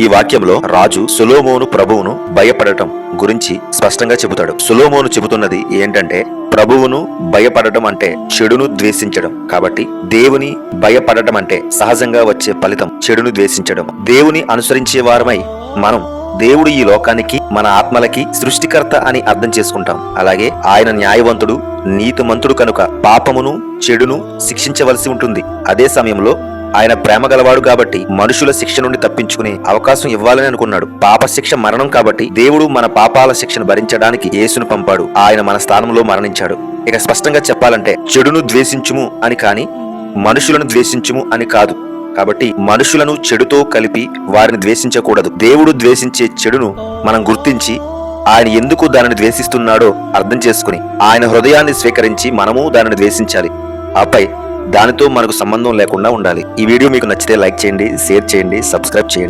ఈ వాక్యంలో రాజు సులోమోను ప్రభువును భయపడటం గురించి స్పష్టంగా చెబుతాడు. సులోమోను చెబుతున్నది ఏంటంటే ప్రభువును భయపడటం అంటే చెడును ద్వేషించడం. కాబట్టి దేవుని భయపడటం అంటే సహజంగా వచ్చే ఫలితం చెడును ద్వేషించడం. దేవుని అనుసరించే వారమై మనం దేవుడు ఈ లోకానికి మన ఆత్మలకి సృష్టికర్త అని అర్థం చేసుకుంటాం. అలాగే ఆయన న్యాయవంతుడు నీతిమంతుడు కనుక పాపమును చెడును శిక్షించవలసి ఉంటుంది. అదే సమయంలో ఆయన ప్రేమ గలవాడు కాబట్టి మనుషుల శిక్ష నుండి తప్పించుకునే అవకాశం ఇవ్వాలని అనుకున్నాడు. పాప శిక్ష మరణం కాబట్టి దేవుడు మన పాపాల శిక్షను భరించడానికి యేసును పంపాడు. ఆయన మన స్థానంలో మరణించాడు. ఇక స్పష్టంగా చెప్పాలంటే చెడును ద్వేషించుము అని కాని మనుషులను ద్వేషించుము అని కాదు. కాబట్టి మనుషులను చెడుతో కలిపి వారిని ద్వేషించకూడదు. దేవుడు ద్వేషించే చెడును మనం గుర్తించి ఆయన ఎందుకు దానిని ద్వేషిస్తున్నాడో అర్థం చేసుకుని ఆయన హృదయాన్ని స్వీకరించి మనము దానిని ద్వేషించాలి. ఆపై దానితో మనకు సంబంధం లేకుండా ఉండాలి. ఈ వీడియో మీకు నచ్చితే లైక్ చేయండి షేర్ చేయండి సబ్స్క్రైబ్ చేయండి.